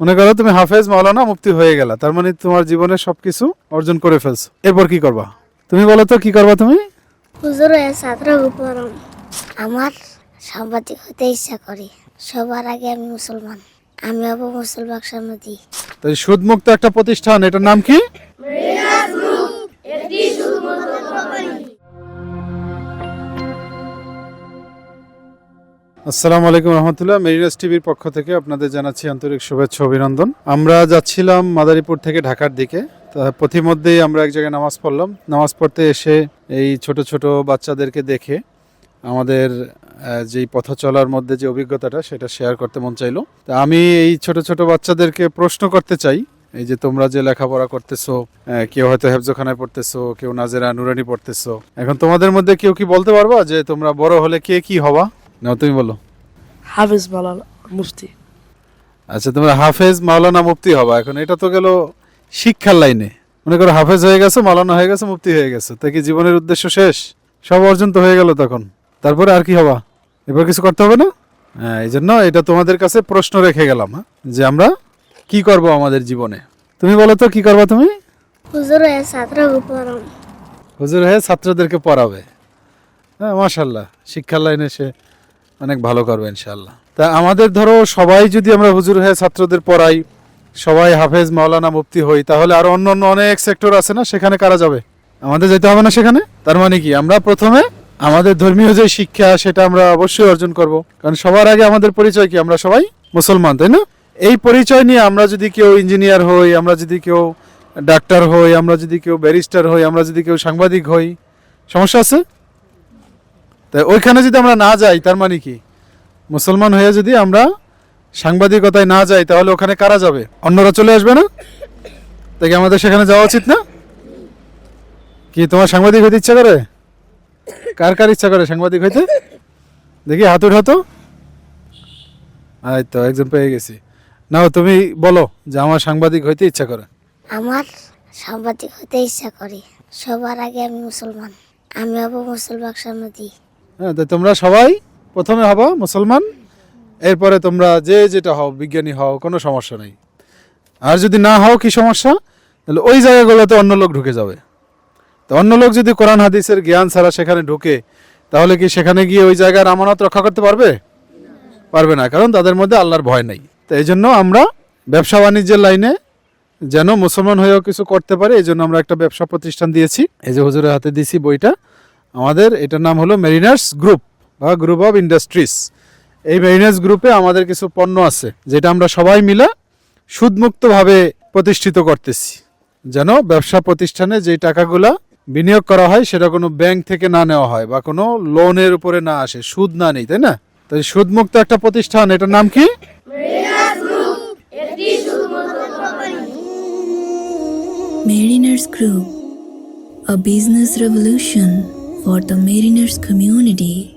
মনে করো তুমি হাফেজ মাওলানা মুক্তি হয়ে গেলা তার মানে তোমার জীবনে সবকিছু অর্জন করে ফেলছো। এরপর কি করবা? তুমি বলো তো কি করবা তুমি? হুজুর ছাত্র পড়াম আমার সাংবাদিক হতে ইচ্ছা করি। সবার আগে আমি মুসলমান। আমি হব মুসলমান সমিতি তো সুদমুক্ত একটা প্রতিষ্ঠান এটার নাম কি? আসসালামু আলাইকুম রহমতুল্লাহ। মেরিনাস টিভির পক্ষ থেকে আপনাদের জানাচ্ছি আন্তরিক শুভেচ্ছা অভিনন্দন। আমরা যাচ্ছিলাম মাদারীপুর থেকে ঢাকার দিকে। তা পথিমধ্যেই আমরা এক জায়গায় নামাজ পড়লাম। নামাজ পড়তে এসে এই ছোট ছোট বাচ্চাদেরকে দেখে আমাদের যেই পথ চলার মধ্যে যে অভিজ্ঞতাটা, সেটা শেয়ার করতে মন চাইলো। তা আমি এই ছোট ছোট বাচ্চাদেরকে প্রশ্ন করতে চাই। এই যে তোমরা যে লেখাপড়া করতেছো কেউ হয়তো হেফজোখানায় পড়তেছো, কেউ নাজেরা নুরানি পড়তেছো। এখন তোমাদের মধ্যে কেউ কি বলতে পারবা যে তোমরা বড় হলে কে কি হবা? না তুমি বলো। হাফিজ মালাল মুফতি। আচ্ছা তোমরা হাফেজ মাওলানা মুফতি হবা। এখন এটা তো গেল শিক্ষার লাইনে। মনে করো হাফেজ হয়ে গেছো মাওলানা হয়ে গেছো মুফতি হয়ে গেছো। তা কি জীবনের উদ্দেশ্য শেষ? সব অর্জন তো হয়ে গেল তখন। তারপরে আর কি হবা? এবার কিছু করতে হবে না? হ্যাঁ এই জন্য এটা তোমাদের কাছে প্রশ্ন রেখে গেলাম হ্যাঁ যে আমরা কি করব আমাদের জীবনে? তুমি বলো তো কি করবা তুমি? হুজুর হয়ে ছাত্র পড়াম হুজুর হয়ে ছাত্রদেরকে পড়াবে। হ্যাঁ মাশাল্লাহ শিক্ষার লাইনে সে অনেক ভালো করবে ইনশাল্লাহ তা আমাদের ধরো সবাই যদি আমরা হুজুর হয়ে ছাত্রদের পড়াই, সবাই হাফেজ মাওলানা মুফতি হই, তাহলে আরও অন্য অন্য অনেক সেক্টর আছে না? সেখানে কারা যাবে? আমাদের যেতে হবে না সেখানে? তার মানে কি? আমরা প্রথমে আমাদের ধর্মীয় যে শিক্ষা, সেটা আমরা অবশ্যই অর্জন করব। কারণ সবার আগে আমাদের পরিচয় কি? আমরা সবাই মুসলমান, তাই না? এই পরিচয় নিয়ে আমরা যদি কেউ ইঞ্জিনিয়ার হই, আমরা যদি কেউ ডাক্তার হই, আমরা যদি কেউ ব্যারিস্টার হই, আমরা যদি কেউ সাংবাদিক হই, সমস্যা আছে? তাই ওইখানে যদি আমরা না যাই, তার মানে কি? মুসলমান হয়ে যদি আমরা সাংবাদিকতায় না যাই, তাহলে ওখানে কারা যাবে? অন্যরা চলে আসবে না? তাই আমাদের সেখানে যাওয়া উচিত না? কি তোমার সাংবাদিক হইতে ইচ্ছা করে? কার কার ইচ্ছা করে সাংবাদিক হইতে? দেখি, হাত উঠাতো এই তো একজন পেয়ে গেছি। নাও, তুমি বলো যে আমার সাংবাদিক হইতে ইচ্ছা করে। আমার সাংবাদিক হতে ইচ্ছা করি। সবার আগে আমি মুসলমান। আমি হব মুসলমান সমিতি হ্যাঁ তো তোমরা সবাই প্রথমে হবা মুসলমান, এরপরে তোমরা যে যেটা হও, বিজ্ঞানী হও, কোনো সমস্যা নেই। আর যদি না হও, কি সমস্যা? তাহলে ওই জায়গাগুলোতে অন্য লোক ঢুকে যাবে। তো অন্য লোক যদি কোরআন, হাদিসের জ্ঞান ছাড়া সেখানে ঢুকে, তাহলে কি সেখানে গিয়ে ওই জায়গার আমানত রক্ষা করতে পারবে? পারবে না, কারণ তাদের মধ্যে আল্লাহর ভয় নেই। তো এই জন্য আমরা ব্যবসা বাণিজ্যের লাইনে যেন মুসলমান হয়েও কিছু করতে পারে, এই জন্য আমরা একটা ব্যবসা প্রতিষ্ঠান দিয়েছি। এই যে হুজুরের হাতে দিছি বইটা আমাদের এটার নাম হলো মেরিনার্স গ্রুপ বা গ্রুপ অফ ইন্ডাস্ট্রিজ এই মেরিনার্স গ্রুপে আমাদের কিছু পণ্য আছে যেটা আমরা সবাই মিলে সুদমুক্তভাবে প্রতিষ্ঠিত করতেছি। যেন ব্যবসা প্রতিষ্ঠানে যে টাকাগুলো বিনিয়োগ করা হয় সেটা কোনো ব্যাংক থেকে না নেওয়া হয় বা কোনো লোনের উপরে না আসে সুদ না নেই তাই না? তো এই সুদমুক্ত একটা প্রতিষ্ঠান এটার নাম কি? Mariners Group, a business revolution for the mariners community.